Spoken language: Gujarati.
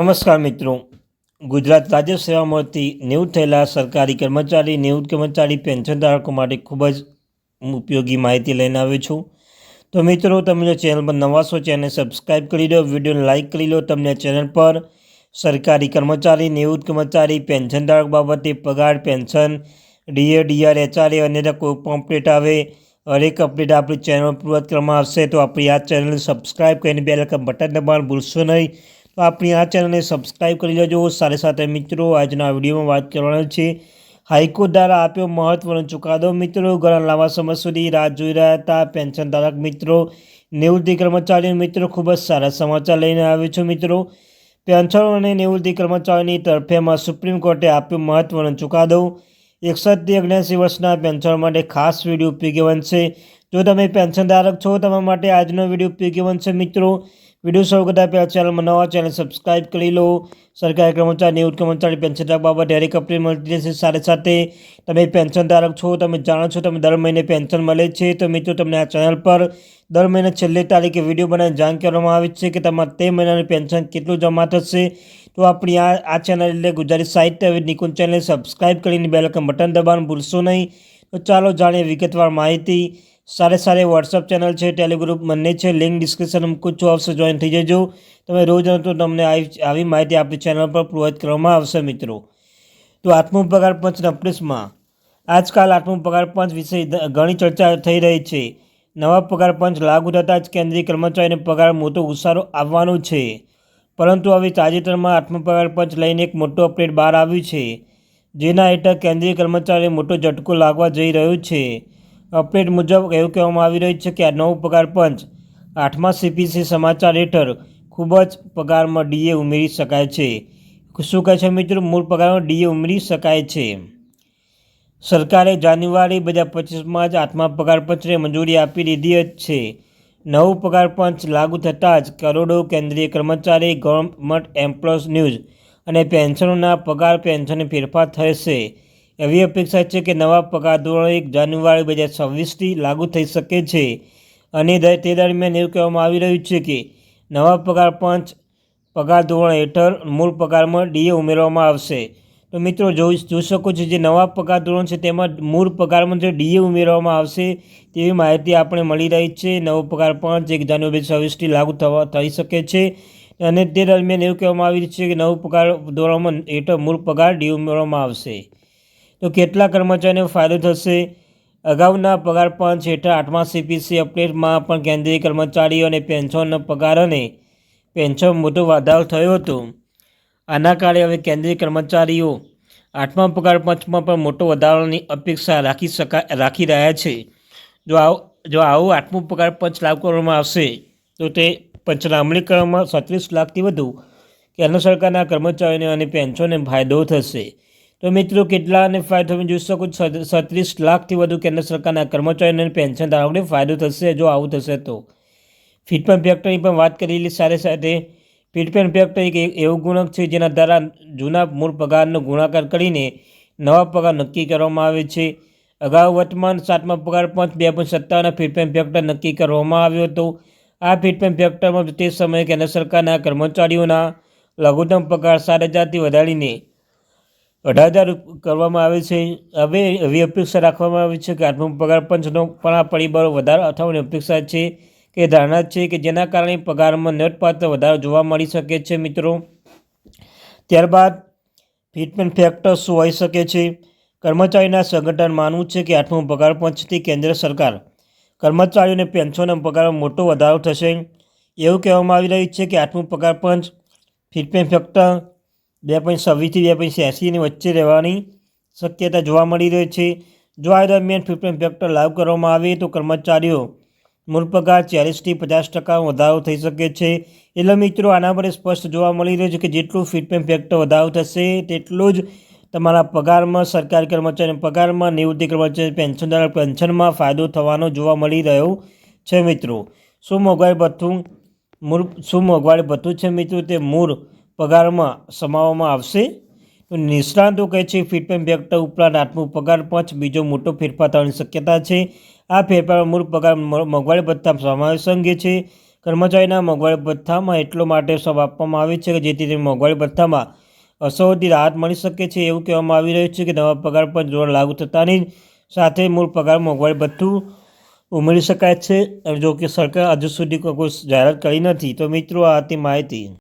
નમસ્કાર મિત્રો. ગુજરાત રાજ્ય સેવામાંથી નિવૃત્ત થયેલા સરકારી કર્મચારી, નિવૃત્ત કર્મચારી, પેન્શન ધારકો માટે ખૂબ જ ઉપયોગી માહિતી લઈને આવ્યો છું. તો મિત્રો, તમે જો ચેનલ પર નવા છો ચેનલ સબસ્ક્રાઈબ કરી દો, વિડીયોને લાઇક કરી લો, તમને ચેનલ પર સરકારી કર્મચારી, નિવૃત્ત કર્મચારી, પેન્શન ધારક બાબતે પગાર, પેન્શન, ડીએ, ડીઆર, એચઆરએ અન્ય કોઈ પણ અપડેટ આવે, હરેક અપડેટ આપણી ચેનલ પર પૂર્વત કરવામાં આવશે. તો આપણી આ ચેનલને સબસ્ક્રાઈબ કરીને બે લખા બટન દબાણ ભૂલશો નહીં. તો આપણી આ ચેનલને સબસ્ક્રાઈબ કરી લેજો. સાથે સાથે મિત્રો, આજના વિડીયોમાં વાત કરવાના છે. હાઈકોર્ટ દ્વારા આપ્યો મહત્વનો ચુકાદો. મિત્રો, ઘણા લાંબા સમય સુધી રાહ જોઈ રહ્યા હતા. પેન્શન ધારક મિત્રો, નિવૃત્તિ કર્મચારીઓ મિત્રો, ખૂબ જ સારા સમાચાર લઈને આવ્યો છું મિત્રો. પેન્શનો અને નિવૃત્તિ કર્મચારીની તરફેમાં સુપ્રીમ કોર્ટે આપ્યો મહત્વનો ચુકાદો. એકસઠથી ઓગણસી વર્ષના પેન્શન માટે ખાસ વીડિયો ઉપયોગી બનશે. જો તમે પેન્શન ધારક છો, તમારા માટે આજનો વીડિયો ઉપયોગી બનશે મિત્રો. વીડિયો શરૂ કરતા પહેલાં ચેનલમાં નવા ચેનલ સબસ્ક્રાઇબ કરી લો. સરકારી કર્મચારી નિવૃત્ત કર્મચારી પેન્શન ધારક બાબતે હરેક અપડેટ મળતી રહેશે સાથે સાથે. તમે પેન્શન ધારક છો, તમે જાણો છો તમે દર મહિને પેન્શન મળે છે. તો મિત્રો, તમને આ ચેનલ પર દર મહિને છેલ્લી તારીખે વીડિયો બનાવીને જાણ કરવામાં આવે છે કે તમારે તે મહિનાનું પેન્શન કેટલું જમા થશે. તો આપણી આ આ ચેનલ એટલે ગુજરાતી સાહિત્ય નિકુંજ ચેનલ સબસ્ક્રાઇબ કરીને બેલકન બટન દબાવવાનું ભૂલશો નહીં. તો ચાલો જાણીએ વિગતવાર માહિતી. સારે સારે વોટ્સઅપ ચેનલ છે ટેલિગ્રુપ બંને છે લિંક ડિસ્ક્રિપ્શન મૂકું આવશે જોઈન થઈ જજો. તમે રોજ તો તમને આવી માહિતી આપણી ચેનલ પર પ્રોવાઈડ કરવામાં આવશે મિત્રો. તો આઠમો પગાર પંચના અપડેટ્સમાં આજકાલ આઠમો પગાર પંચ વિશે ઘણી ચર્ચા થઈ રહી છે. નવા પગાર પંચ લાગુ થતાં જ કેન્દ્રીય કર્મચારીને પગાર મોટો ઉસારો આવવાનો છે. પરંતુ હવે તાજેતરમાં આઠમો પગાર પંચ લઈને એક મોટો અપડેટ બહાર આવ્યું છે. જેના હેઠળ કેન્દ્રીય કર્મચારીને મોટો ઝટકો લાગવા જઈ રહ્યો છે. અપડેટ મુજબ એવું કહેવામાં આવી રહ્યું છે કે આ નવું પગાર પંચ આઠમા સીપીસી સમાચાર હેઠળ ખૂબ જ પગારમાં ડીએ ઉમેરી શકાય છે. શું કહે છે મિત્રો? મૂળ પગારમાં ડીએ ઉમેરી શકાય છે. સરકારે જાન્યુઆરી બે હજાર પચીસમાં જ આઠમા પગાર પંચને મંજૂરી આપી દીધી જ છે. નવું પગાર પંચ લાગુ થતાં જ કરોડો કેન્દ્રીય કર્મચારી, ગવર્મેન્ટ એમ્પ્લોયઝ ન્યૂઝ અને પેન્શનોના પગાર પેન્શન ફેરફાર થશે. એવી અપેક્ષા છે કે નવા પગાર ધોરણ એક જાન્યુઆરી બે હજાર છવ્વીસથી લાગુ થઈ શકે છે. અને તે દરમિયાન એવું કહેવામાં આવી રહ્યું છે કે નવા પગાર પાંચ પગાર ધોરણ હેઠળ મૂળ પગારમાં ડીએ ઉમેરવામાં આવશે. તો મિત્રો જોઈ જોઈ શકો છો જે નવા પગાર ધોરણ છે તેમાં મૂળ પગારમાં જે ડીએ ઉમેરવામાં આવશે તેવી માહિતી આપણે મળી રહી છે. નવો પગાર પાંચ એક જાન્યુઆરી છવ્વીસથી લાગુ થવા, થઈ શકે છે. અને તે દરમિયાન એવું કહેવામાં આવી રહ્યું છે કે નવું પગાર ધોરણમાં હેઠળ મૂળ પગાર ડી ઉમેરવામાં આવશે. તો કેટલા કર્મચારીને ફાયદો થશે? અગાઉના પગાર પંચ હેઠળ આઠમા સીપીસી અપડેટમાં પણ કેન્દ્રીય કર્મચારીઓ અને પેન્શનનો પગાર અને પેન્શન મોટો વધારો થયો હતો. આના કારણે હવે કેન્દ્રીય કર્મચારીઓ આઠમા પગાર પંચમાં પણ મોટો વધારાની અપેક્ષા રાખી શકાય રાખી રહ્યા છે. જો આવું જો આવું આઠમું પગાર પંચ લાગુ કરવામાં આવશે, તો તે પંચના અમલીકરણમાં સત્રીસ લાખથી વધુ. કેન્દ્ર સરકારના કર્મચારીઓને અને પેન્શનને ફાયદો થશે. તો મિત્રો, કેટલાને ફાયદો તમે જોઈ શકો છત્રીસ લાખથી વધુ કેન્દ્ર સરકારના કર્મચારીઓને પેન્શન ધારકોને ફાયદો થશે જો આવું થશે તો. ફિટપેન ફેક્ટરની પણ વાત કરેલી સાથે સાથે ફિટપેન ફેક્ટર એક એવું ગુણક છે જેના દ્વારા જૂના મૂળ પગારનો ગુણાકાર કરીને નવા પગાર નક્કી કરવામાં આવે છે. અગાઉ વર્તમાન સાતમા પગાર પાંચ, બે પોઈન્ટ સત્તાવનના ફિટપેન ફેક્ટર નક્કી કરવામાં આવ્યો હતો. આ ફિટપેન ફેક્ટરમાં તે સમયે કેન્દ્ર સરકારના કર્મચારીઓના લઘુત્તમ પગાર સાત હજારથી વધારીને અઢાર હજાર કરવામાં આવે છે. હવે એવી અપેક્ષા રાખવામાં આવે છે કે આત્મ પગાર પંચનો પણ આ પરિબળો વધારો અથવાની અપેક્ષા છે કે ધારણા છે કે જેના કારણે પગારમાં નોંધપાત્ર વધારો જોવા મળી શકે છે મિત્રો. ત્યારબાદ ફિટમેન્ટ ફેક્ટર શું હોઈ શકે છે. કર્મચારીના સંગઠન માનવું છે કે આઠમું પગાર પંચથી કેન્દ્ર સરકાર. કર્મચારીઓને પેન્શન પગારમાં મોટો વધારો થશે. એવું કહેવામાં આવી રહ્યું છે કે આઠમું પગાર પંચ ફિટમેન્ટ ફેક્ટર બે પોઈન્ટ છવ્વીસથી બે પોઈન્ટ એંસીની વચ્ચે રહેવાની શક્યતા જોવા મળી રહી છે. જો આ દરમિયાન ફિફ્ટીન ફેક્ટર લાગુ કરવામાં આવે તો કર્મચારીઓ મૂળ પગાર ચાલીસથી પચાસ ટકા વધારો થઈ શકે છે. એટલે મિત્રો, આના પર સ્પષ્ટ જોવા મળી રહ્યું છે કે જેટલું ફિટમેન્ટ ફેક્ટર વધારો થશે, તેટલું જ તમારા પગારમાં, સરકારી કર્મચારી પગારમાં, નિવૃત્તિ કર્મચારી પેન્શનદાર પેન્શનમાં ફાયદો થવાનો જોવા મળી રહ્યો છે મિત્રો. શું મોંઘવારી ભથ્થું મૂળ શું મોંઘવારી ભથ્થું છે મિત્રો? તે મૂળ પગારમાં સમાવવામાં આવશે. નિષ્ણાંતો કહે છે ફિટમેન્ટ વ્યક્ત ઉપરાંત આઠમું પગાર પાંચ, બીજો મોટો ફેરફાર થવાની શક્યતા છે. આ ફેરફાર મૂળ પગાર મોંઘવારી ભથ્થા સમાવેશ અંગે છે. કર્મચારીના મોંઘવારી ભથ્થામાં એટલો માટે સબ આપવામાં આવે છે કે જેથી તે મોંઘવારી ભથ્થામાં અસહોથી રાહત મળી શકે છે. એવું કહેવામાં આવી રહ્યું છે કે નવા પગાર પર જોર લાગુ થતાની સાથે મૂળ પગાર મોંઘવારી ભથ્થું ઉમેરી શકાય છે. જો કે સરકાર હજુ સુધી કોઈ જાહેરાત કરી નથી. તો મિત્રો, આ હતી માહિતી.